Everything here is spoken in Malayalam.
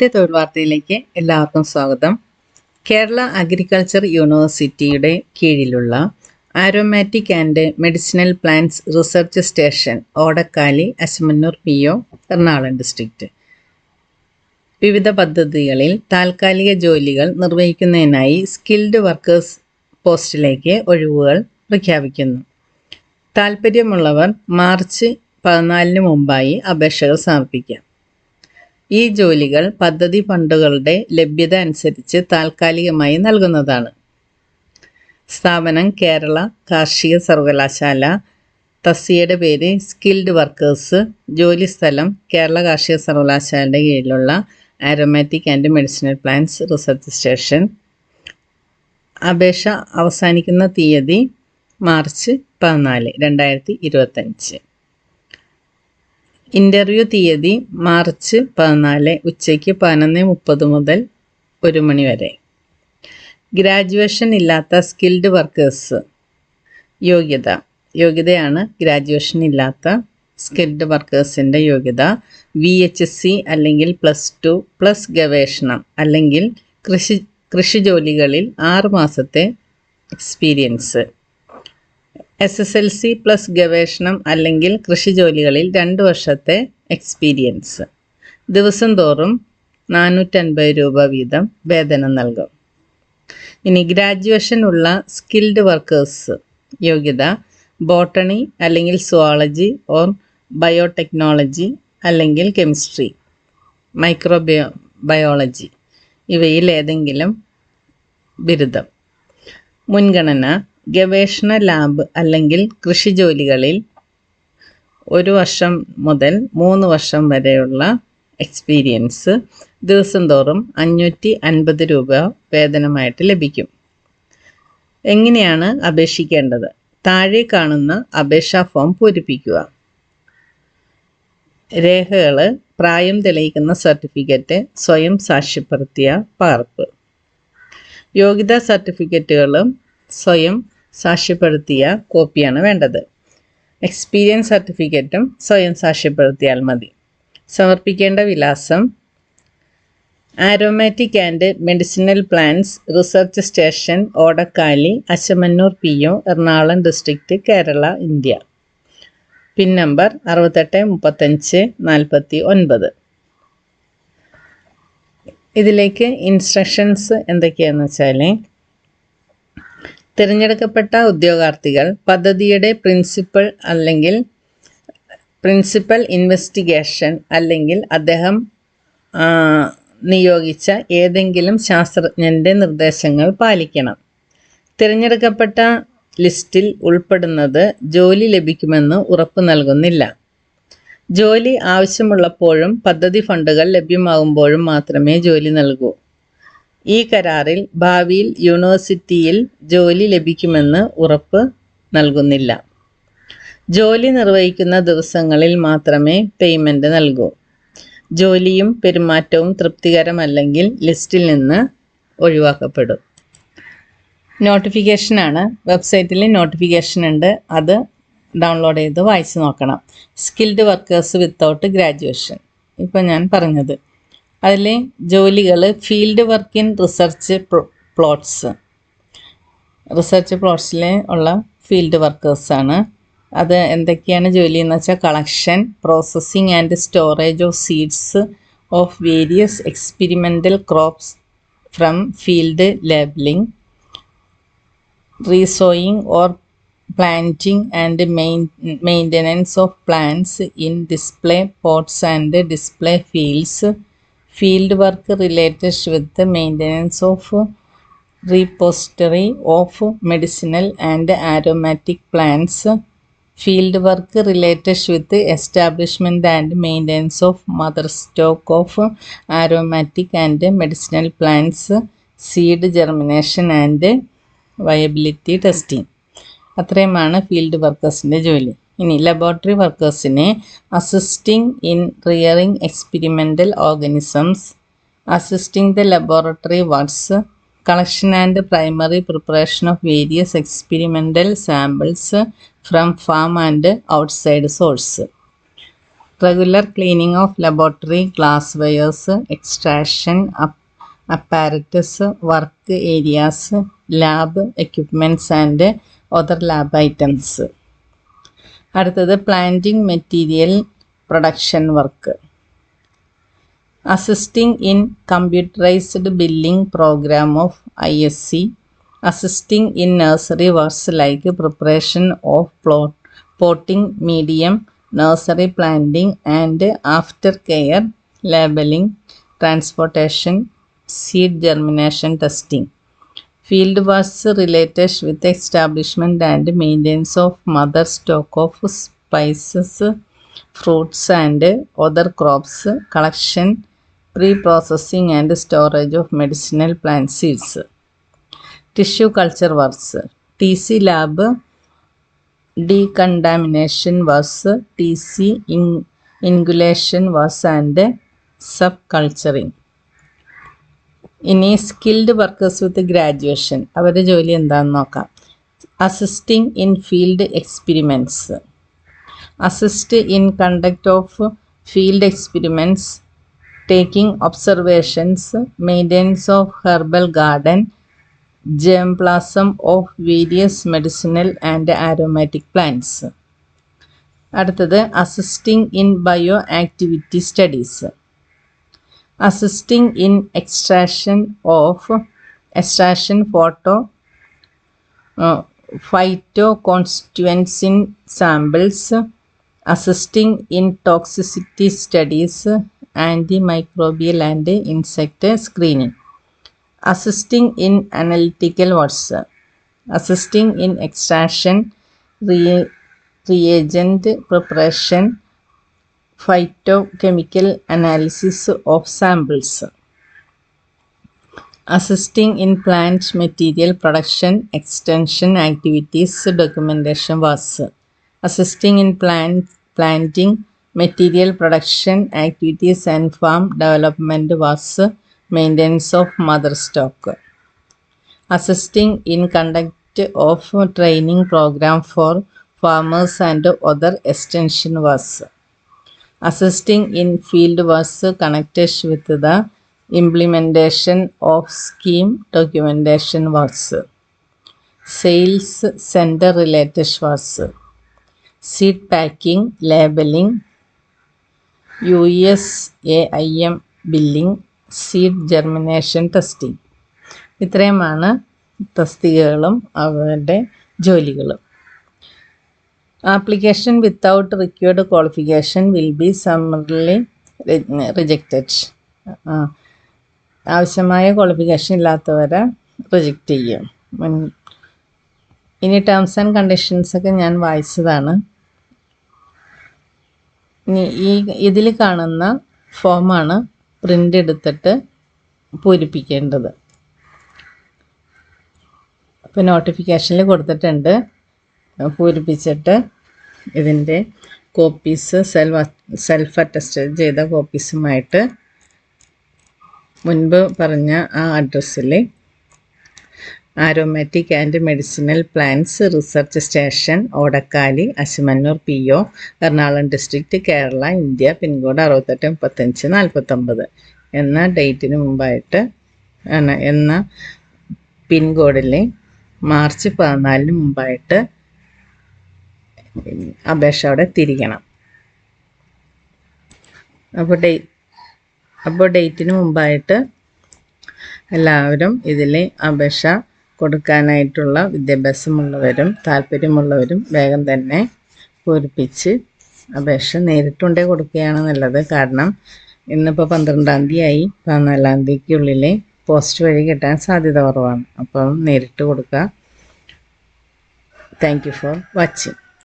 ഇന്നത്തെ തൊഴിൽ വാർത്തയിലേക്ക് എല്ലാവർക്കും സ്വാഗതം. കേരള അഗ്രികൾച്ചർ യൂണിവേഴ്സിറ്റിയുടെ കീഴിലുള്ള aromatic and medicinal plants research station Odakkali Asamannoor P O Ernakulam district വിവിധ പദ്ധതികളിൽ താൽക്കാലിക ജോലികൾ നിർവഹിക്കുന്നതിനായി സ്കിൽഡ് വർക്കേഴ്സ് പോസ്റ്റിലേക്ക് ഒഴിവുകൾ പ്രഖ്യാപിക്കുന്നു. താൽപ്പര്യമുള്ളവർ മാർച്ച് പതിനാലിന് മുമ്പായി അപേക്ഷകൾ സമർപ്പിക്കാം. ഈ ജോലികൾ പദ്ധതി ഫണ്ടുകളുടെ ലഭ്യത അനുസരിച്ച് താൽക്കാലികമായി നൽകുന്നതാണ്. സ്ഥാപനം കേരള കാർഷിക സർവകലാശാല തസ്സിയുടെ പേര് സ്കിൽഡ് വർക്കേഴ്സ് ജോലി സ്ഥലം കേരള കാർഷിക സർവകലാശാലയുടെ കീഴിലുള്ള aromatic and medicinal plants research station. അപേക്ഷ അവസാനിക്കുന്ന തീയതി മാർച്ച് പതിനാല് രണ്ടായിരത്തി ഇരുപത്തഞ്ച്. ഇന്റർവ്യൂ തീയതി മാർച്ച് പതിനാല് ഉച്ചയ്ക്ക് പതിനൊന്ന് മുപ്പത് മുതൽ ഒരു മണി വരെ. ഗ്രാജുവേഷൻ ഇല്ലാത്ത സ്കിൽഡ് വർക്കേഴ്സ്. യോഗ്യത. യോഗ്യതയാണ് ഗ്രാജുവേഷൻ ഇല്ലാത്ത സ്കിൽഡ് വർക്കേഴ്സിന്റെ യോഗ്യത. വി എച്ച് സി അല്ലെങ്കിൽ പ്ലസ് ടു പ്ലസ് ഗവേഷണം അല്ലെങ്കിൽ കൃഷി കൃഷി ജോലികളിൽ ആറ് മാസത്തെ experience. S S L C plus ഗവേഷണം അല്ലെങ്കിൽ കൃഷി ജോലികളിൽ രണ്ട് വർഷത്തെ എക്സ്പീരിയൻസ് ദിവസം തോറും നാനൂറ്റൻപത് രൂപ വീതം വേതനം നൽകും. ഇനി ഗ്രാജുവേഷൻ ഉള്ള സ്കിൽഡ് വർക്കേഴ്സ് യോഗ്യത ബോട്ടണി അല്ലെങ്കിൽ സുവോളജി ഓർ ബയോടെക്നോളജി അല്ലെങ്കിൽ കെമിസ്ട്രി മൈക്രോബയോ ബയോളജി ഇവയിൽ ഏതെങ്കിലും ബിരുദം. മുൻഗണന ഗവേഷണ ലാബ് അല്ലെങ്കിൽ കൃഷി ജോലികളിൽ ഒരു വർഷം മുതൽ മൂന്ന് വർഷം വരെയുള്ള എക്സ്പീരിയൻസ് ദിവസം തോറും അഞ്ഞൂറ്റി അൻപത് രൂപ വേതനമായിട്ട് ലഭിക്കും. എങ്ങനെയാണ് അപേക്ഷിക്കേണ്ടത്? താഴെ കാണുന്ന അപേക്ഷാ ഫോം പൂരിപ്പിക്കുക. രേഖകൾ പ്രായം തെളിയിക്കുന്ന സർട്ടിഫിക്കറ്റ് സ്വയം സാക്ഷ്യപ്പെടുത്തിയ പകർപ്പ് യോഗ്യതാ സർട്ടിഫിക്കറ്റുകളും സ്വയം സാക്ഷ്യപ്പെടുത്തിയ കോപ്പിയാണ് വേണ്ടത്. എക്സ്പീരിയൻസ് സർട്ടിഫിക്കറ്റും സ്വയം സാക്ഷ്യപ്പെടുത്തിയാൽ മതി. സമർപ്പിക്കേണ്ട വിലാസം. Aromatic and medicinal plants research station Odakkali Asamannoor P O Ernakulam district Kerala India. Pin number അറുപത്തെട്ട് മുപ്പത്തഞ്ച് നാൽപ്പത്തി ഒൻപത്. ഇതിലേക്ക് ഇൻസ്ട്രക്ഷൻസ് എന്തൊക്കെയാണെന്ന് വെച്ചാൽ തിരഞ്ഞെടുക്കപ്പെട്ട ഉദ്യോഗാർത്ഥികൾ പദ്ധതിയുടെ പ്രിൻസിപ്പൽ അല്ലെങ്കിൽ പ്രിൻസിപ്പൽ ഇൻവെസ്റ്റിഗേഷൻ അല്ലെങ്കിൽ അദ്ദേഹം നിയോഗിച്ച ഏതെങ്കിലും ശാസ്ത്രജ്ഞന്റെ നിർദ്ദേശങ്ങൾ പാലിക്കണം. തിരഞ്ഞെടുക്കപ്പെട്ട ലിസ്റ്റിൽ ഉൾപ്പെടുന്നത് ജോലി ലഭിക്കുമെന്ന് ഉറപ്പ് നൽകുന്നില്ല. ജോലി ആവശ്യമുള്ളപ്പോഴും പദ്ധതി ഫണ്ടുകൾ ലഭ്യമാകുമ്പോഴും മാത്രമേ ജോലി നൽകൂ. ഈ കരാറിൽ ഭാവിയിൽ യൂണിവേഴ്സിറ്റിയിൽ ജോലി ലഭിക്കുമെന്ന് ഉറപ്പ് നൽകുന്നില്ല. ജോലി നിർവഹിക്കുന്ന ദിവസങ്ങളിൽ മാത്രമേ പേയ്മെന്റ് നൽകൂ. ജോലിയും പെരുമാറ്റവും തൃപ്തികരമല്ലെങ്കിൽ ലിസ്റ്റിൽ നിന്ന് ഒഴിവാക്കപ്പെടും. നോട്ടിഫിക്കേഷനാണ് വെബ്സൈറ്റിൽ നോട്ടിഫിക്കേഷൻ ഉണ്ട്. അത് ഡൗൺലോഡ് ചെയ്ത് വായിച്ച് നോക്കണം. Skilled workers without graduation. ഇപ്പോൾ ഞാൻ പറഞ്ഞത്. അതിൽ ജോലികൾ field work in research plots. Research പ്ലോട്ട്സിൽ ഉള്ള ഫീൽഡ് വർക്കേഴ്സാണ്. അത് എന്തൊക്കെയാണ് ജോലി എന്ന് വെച്ചാൽ collection processing and storage of seeds of various experimental crops from field labelling resowing or planting and main maintenance of plants in display pots and display fields field work related with maintenance of repository of medicinal and aromatic plants. Field work related with establishment and maintenance of mother stock of aromatic and medicinal plants seed germination and viability testing. അത്രയുമാണ് ഫീൽഡ് വർക്കേഴ്സിന്റെ ജോലി. ഇനി laboratory വർക്കേഴ്സിനെ assisting in rearing experimental organisms assisting the laboratory works collection and primary preparation of various experimental samples from farm and outside source regular cleaning of laboratory glass wares extraction apparatus work areas lab equipments and other lab items. അടുത്തത് planting material production work assisting in computerised billing program of I S C assisting in nursery works like preparation of plow potting medium nursery planting and after care labelling transportation seed germination testing Field was related with establishment and maintenance of mother stock of spices, fruits and other crops, collection, pre-processing and storage of medicinal plant seeds. Tissue culture works, TC lab, decontamination was, TC in- ingulation was and subculturing. ഇനി സ്കിൽഡ് വർക്കേഴ്സ് വിത്ത് ഗ്രാജുവേഷൻ അവരുടെ ജോലി എന്താണെന്ന് നോക്കാം. Assisting in field experiments assist in conduct of field experiments taking observations maintenance of herbal garden germplasm of various medicinal and aromatic plants അടുത്തത് assisting in bio activity studies assisting in extraction of extraction photo uh, phytoconstituents in samples assisting in toxicity studies antimicrobial and insect screening assisting in analytical works assisting in extraction re- reagent preparation phytochemical analysis of samples, assisting in plant material production extension activities documentation was. Assisting in plant planting material production activities and farm development was maintenance of mother stock. Assisting in conduct of training program for farmers and other extension was assisting in field was connected with the implementation of scheme documentation was sales center related was seed packing labeling USAIM billing seed germination testing ഇത്രയുമാണ് തസ്തികകളും അവരുടെ ജോലികളും application without required qualification will be summarily rejected ആവശ്യമായ ക്വാളിഫിക്കേഷൻ ഇല്ലാത്തവരെ റിജക്റ്റ് ചെയ്യും. ഇനി ടേംസ് ആൻഡ് കണ്ടീഷൻസ് ഒക്കെ ഞാൻ വായിച്ചതാണ്. ഇനി ഈ ഇതിൽ കാണുന്ന ഫോമാണ് പ്രിന്റ് എടുത്തിട്ട് പൂരിപ്പിക്കേണ്ടത്. അപ്പോൾ നോട്ടിഫിക്കേഷനിൽ കൊടുത്തിട്ടുണ്ട്. പൂരിപ്പിച്ചിട്ട് ഇതിന്റെ കോപ്പീസ് സെൽഫ് സെൽഫ് അറ്റസ്റ്റ് ചെയ്ത കോപ്പീസുമായിട്ട് മുൻപ് പറഞ്ഞ ആ അഡ്രസ്സിൽ aromatic and medicinal plants research station Odakkali Asamannoor P O Ernakulam district Kerala India pin code അറുപത്തെട്ട് മുപ്പത്തഞ്ച് നാൽപ്പത്തൊമ്പത് എന്ന ഡേറ്റിന് മുമ്പായിട്ട് എന്ന പിൻകോഡിൽ മാർച്ച് പതിനാലിന് മുമ്പായിട്ട് അപേക്ഷ അവിടെ തിരിക്കണം അപ്പോൾ ഡേറ്റ് അപ്പോൾ ഡേറ്റിന് മുമ്പായിട്ട് എല്ലാവരും ഇതിൽ അപേക്ഷ കൊടുക്കാനായിട്ടുള്ള വിദ്യാഭ്യാസമുള്ളവരും താല്പര്യമുള്ളവരും വേഗം തന്നെ പൂരിപ്പിച്ച് അപേക്ഷ നേരിട്ടുണ്ടേ കൊടുക്കുകയാണ് നല്ലത്. കാരണം ഇന്നിപ്പോൾ പന്ത്രണ്ടാം തീയതി ആയി പതിനാലാം തീയതിക്കുള്ളിൽ പോസ്റ്റ് വഴി കിട്ടാൻ സാധ്യത കുറവാണ്. അപ്പം നേരിട്ട് കൊടുക്കുക. Thank you for watching